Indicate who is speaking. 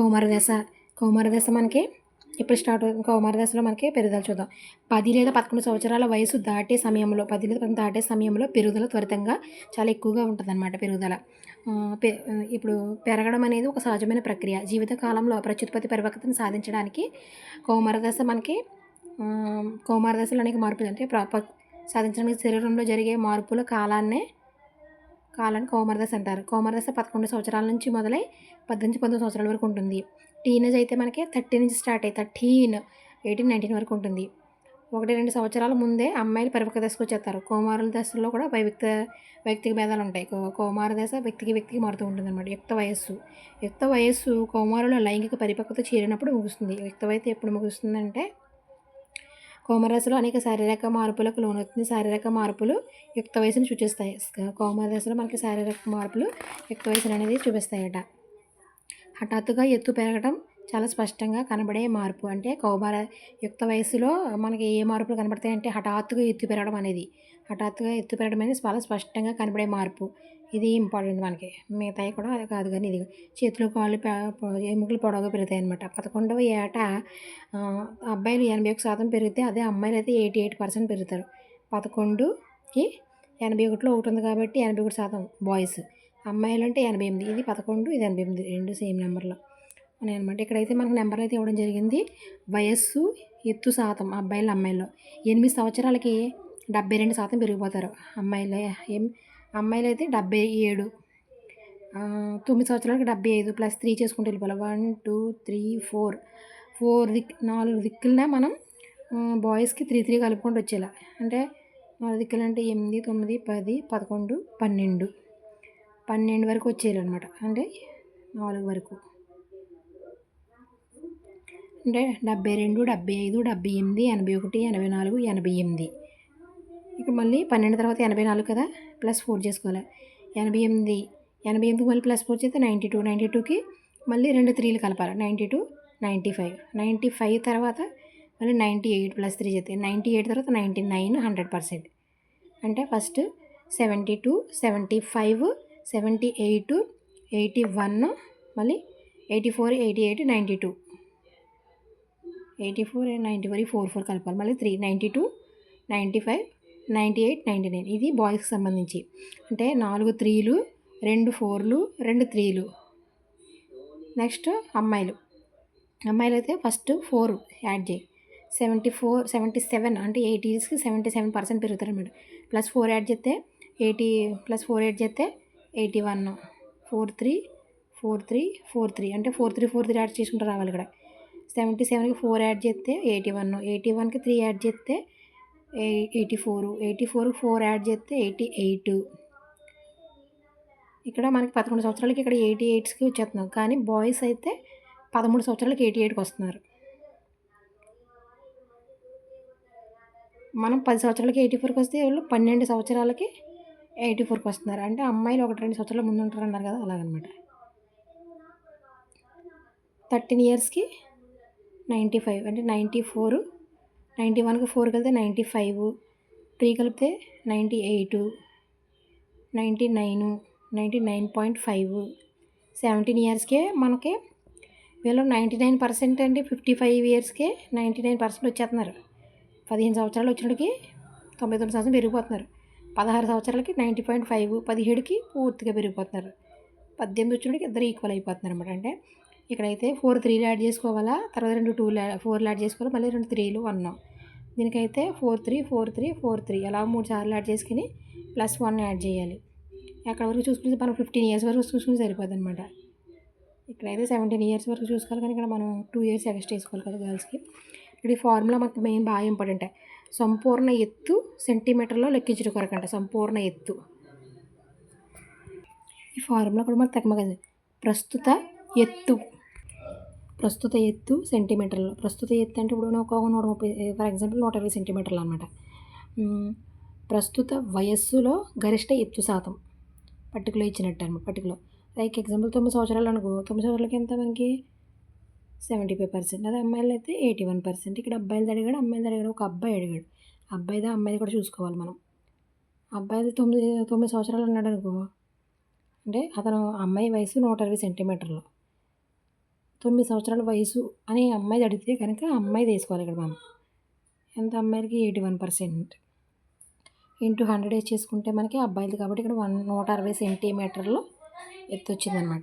Speaker 1: కౌమార దశ కౌమార దశ మనకి ఇప్పుడు స్టార్ట్ అవుతుంది. కౌమార దశలో మనకి పెరుగుదల చూద్దాం. పది లేదా పదకొండు సంవత్సరాల వయసు దాటే సమయంలో పది లేదా పదకొండు దాటే సమయంలో పెరుగుదల త్వరితంగా చాలా ఎక్కువగా ఉంటుంది అనమాట పెరుగుదల పె ఇప్పుడు పెరగడం అనేది ఒక సహజమైన ప్రక్రియ. జీవిత కాలంలో ప్రత్యుత్పత్తి పరిపక్వతను సాధించడానికి కౌమార దశ మనకి కౌమార దశలో అనేక మార్పులు అంటే ప్రాప సాధించడానికి శరీరంలో జరిగే మార్పుల కాలాన్నే కాలాన్ని కోమరదశ అంటారు. కోమరదశ పదకొండు సంవత్సరాల నుంచి మొదలై పద్దెనిమిది పంతొమ్మిది సంవత్సరాల వరకు ఉంటుంది. టీనేజ్ అయితే మనకి థర్టీ నుంచి స్టార్ట్ అయ్యి థర్టీన్ ఎయిటీన్ నైన్టీన్ వరకు ఉంటుంది. ఒకటి రెండు సంవత్సరాల ముందే అమ్మాయిలు పరిపక్వ దశకు వచ్చేస్తారు. కౌమారుల దశలో కూడా వైవిక్త వ్యక్తికి భేదాలు ఉంటాయి. కోమార కౌమార దశ వ్యక్తికి వ్యక్తికి మారుతూ ఉంటుంది అనమాట యుక్త వయస్సు. యుక్త వయస్సు కోమారుల లైంగిక పరిపక్వత చేరినప్పుడు ముగుస్తుంది. యుక్త వయసు ఎప్పుడు ముగుస్తుందంటే కోమరదశలో అనేక శారీరక మార్పులకు లోనవుతుంది. శారీరక మార్పులు యుక్త వయసును సూచిస్తాయి. కోమర మనకి శారీరక మార్పులు యుక్త వయసులు అనేది చూపిస్తాయట. హఠాత్తుగా ఎత్తు పెరగడం చాలా స్పష్టంగా కనబడే మార్పు. అంటే కౌమార యుక్త వయసులో మనకి ఏ మార్పులు కనబడతాయంటే హఠాత్తుగా ఎత్తు పెరగడం అనేది. హఠాత్తుగా ఎత్తు పెరగడం అనేది చాలా స్పష్టంగా కనబడే మార్పు. ఇది ఇంపార్టెంట్ మనకి. మిగతాయి కూడా అది కాదు కానీ ఇది చేతులు కాళ్ళు ఎముకలు పొడవుగా పెరుగుతాయి అనమాట పదకొండవ ఏట అబ్బాయిలు ఎనభై ఒక శాతం పెరిగితే అదే అమ్మాయిలు అయితే ఎయిటీ ఎయిట్ పర్సెంట్ పెరుగుతారు. పదకొండుకి ఎనభై ఒకటిలో ఒకటి ఉంది కాబట్టి ఎనభై ఒకటి శాతం బాయ్స్. అమ్మాయిలు అంటే ఎనభై ఎనిమిది. ఇది పదకొండు ఇది ఎనభై ఎనిమిది. రెండు సేమ్ నెంబర్లో. ఉన్నాయన్నమాట ఇక్కడైతే మనకు నెంబర్ అయితే ఇవ్వడం జరిగింది. వయస్సు ఎత్తు శాతం అబ్బాయిలు అమ్మాయిలు. ఎనిమిది సంవత్సరాలకి డెబ్బై రెండు శాతం పెరిగిపోతారు అమ్మాయిలు. ఏం అమ్మాయిలు అయితే డెబ్బై ఏడు. తొమ్మిది సంవత్సరాలకి డెబ్బై ఐదు ప్లస్ త్రీ చేసుకుంటూ వెళ్ళిపోవాలి. One two three four. Four దిక్ నాలుగు దిక్కులనే మనం బాయ్స్కి త్రీ త్రీ కలుపుకుంటూ వచ్చేలా. అంటే నాలుగు దిక్కులు అంటే ఎనిమిది తొమ్మిది పది పదకొండు పన్నెండు. పన్నెండు వరకు వచ్చేయాలన్నమాట. అంటే నాలుగు వరకు. అంటే డెబ్బై రెండు డెబ్బై ఐదు డెబ్బై ఎనిమిది ఎనభై ఒకటి ఎనభై నాలుగు ఎనభై ఎనిమిది. ఇక్కడ మళ్ళీ పన్నెండు తర్వాత ఎనభై నాలుగు కదా? ప్లస్ ఫోర్ చేసుకోవాలి. ఎనభై ఎనిమిది ఎనభై ఎనిమిది మళ్ళీ ప్లస్ ఫోర్ చేస్తే నైంటీ టూ నైంటీ టూకి మళ్ళీ రెండు త్రీలు కలపాలి. Ninety two ninety five ninety five తర్వాత మళ్ళీ నైంటీ ఎయిట్ ప్లస్ త్రీ చేస్తే నైంటీ ఎయిట్ తర్వాత నైంటీ నైన్ హండ్రెడ్ పర్సెంట్ అంటే first seventy two seventy five seventy eight eighty one మళ్ళీ eighty four eighty eight ninety two eighty four ninety four four four కలపాలి. మళ్ళీ three ninety two ninety five ninety eight ninety nine. ఇది బాయ్స్కి సంబంధించి. అంటే నాలుగు త్రీలు రెండు ఫోర్లు రెండు త్రీలు. నెక్స్ట్ అమ్మాయిలు. అమ్మాయిలు అయితే ఫస్ట్ ఫోర్ యాడ్ చేయి. సెవెంటీ ఫోర్ సెవెంటీ సెవెన్ అంటే ఎయిట్ ఇయర్స్కి సెవెంటీ సెవెన్ పర్సెంట్ పెరుగుతారు అన్నమాట ప్లస్ ఫోర్ యాడ్ చేస్తే ఎయిటీ ప్లస్ ఫోర్ యాడ్ చేస్తే eighty one. Four three four three four three. అంటే four three four three add చేసుకుంటూ రావాలి ఇక్కడ. సెవెంటీ సెవెన్కి ఫోర్ యాడ్ చేస్తే ఎయిటీ వన్ ఎయిటీ వన్కి త్రీ యాడ్ చేస్తే ఎయిటీ ఫోర్ ఎయిటీ ఫోర్కి ఫోర్ యాడ్ చేస్తే ఎయిటీ ఎయిట్. ఇక్కడ మనకి పదకొండు సంవత్సరాలకి ఇక్కడ ఎయిటీ ఎయిట్స్కి వచ్చేస్తున్నాం. కానీ బాయ్స్ అయితే పదమూడు సంవత్సరాలకి ఎయిటీ ఎయిట్కి వస్తున్నారు. మనం పది సంవత్సరాలకి ఎయిటీ ఫోర్కి వస్తే వాళ్ళు పన్నెండు సంవత్సరాలకి ఎయిటీ ఫోర్కి వస్తున్నారు. అంటే అమ్మాయిలు ఒకటి రెండు సంవత్సరాల ముందు ఉంటారు అన్నారు కదా అలాగనమాట. థర్టీన్ ఇయర్స్కి నైంటీ ఫైవ్ అంటే నైంటీ ఫోర్ నైంటీ వన్కి ఫోర్ కలిపితే నైంటీ ఫైవ్ త్రీ కలిపితే ninety eight ninety nine ninety nine point five. Seventeen ఇయర్స్కే మనకి వీళ్ళు నైంటీ నైన్ పర్సెంట్ అంటే ఫిఫ్టీ ఫైవ్ ఇయర్స్కే నైంటీ నైన్ పర్సెంట్ వచ్చేస్తున్నారు. పదిహేను సంవత్సరాలు వచ్చినకి తొంభై తొమ్మిది శాతం పెరిగిపోతున్నారు. పదహారు సంవత్సరాలకి నైంటీ పాయింట్ ఫైవ్ పదిహేడుకి పూర్తిగా పెరిగిపోతున్నారు. పద్దెనిమిది వచ్చినకి ఇద్దరు ఈక్వల్ అయిపోతున్నారు అనమాట అంటే ఇక్కడైతే ఫోర్ త్రీలు యాడ్ చేసుకోవాలా? తర్వాత రెండు టూ ఫోర్లు యాడ్ చేసుకోవాలి? మళ్ళీ రెండు త్రీలు వన్. దీనికైతే four three four three four three. అలా మూడు సార్లు యాడ్ చేసుకుని ప్లస్ వన్ యాడ్ చేయాలి. ఎక్కడ వరకు చూసుకుంటే మనం ఫిఫ్టీన్ ఇయర్స్ వరకు చూసుకుని సరిపోతుంది అనమాట ఇక్కడైతే సెవెంటీన్ ఇయర్స్ వరకు చూసుకోవాలి కానీ ఇక్కడ మనం టూ ఇయర్స్ ఎక్స్ట్రా చేసుకోవాలి కదా గర్ల్స్కి. ఇక్కడ ఈ ఫార్ములా మాకు మెయిన్ బాగా ఇంపార్టెంట్. సంపూర్ణ ఎత్తు సెంటీమీటర్లో లెక్కించడం కొరకు అంట సంపూర్ణ ఎత్తు. ఈ ఫార్ములా కూడా మనకు తగ్గ కదా ప్రస్తుత ఎత్తు. ప్రస్తుత ఎత్తు సెంటీమీటర్లు. ప్రస్తుత ఎత్తు అంటే ఇప్పుడు ఒక నూట ముప్పై ఫర్ ఎగ్జాంపుల్ నూట ఇరవై సెంటీమీటర్లు అనమాట ప్రస్తుత వయస్సులో గరిష్ట ఎత్తు శాతం. పర్టికులర్ ఇచ్చినట్టు అనమాట పర్టికులర్. లైక్ ఎగ్జాంపుల్ తొమ్మిది సంవత్సరాలు అనుకో తొమ్మిది సంవత్సరాలకి ఎంత మనకి? Seventy five percent. అదే అమ్మాయిలు అయితే ఎయిటీ వన్ పర్సెంట్. ఇక్కడ అబ్బాయిలు అడిగాడు అమ్మాయిలు అడిగాడు ఒక అబ్బాయి అడిగాడు. అబ్బాయిదా అమ్మాయిది కూడా చూసుకోవాలి మనం. అబ్బాయిది తొమ్మిది తొమ్మిది సంవత్సరాలు అన్నాడు అనుకో అంటే అతను అమ్మాయి వయసు నూట ఇరవై సెంటీమీటర్లు. తొమ్మిది సంవత్సరాల వయసు అని అమ్మాయిది అడిగితే కనుక అమ్మాయి తీసుకోవాలి ఇక్కడ మనం. ఎంత అమ్మాయిలకి? Eighty one percent. Into hundred వేసి చేసుకుంటే మనకి అబ్బాయిలు కాబట్టి ఇక్కడ వన్ నూట అరవై సెంటీమీటర్లు ఎత్తు వచ్చిందనమాట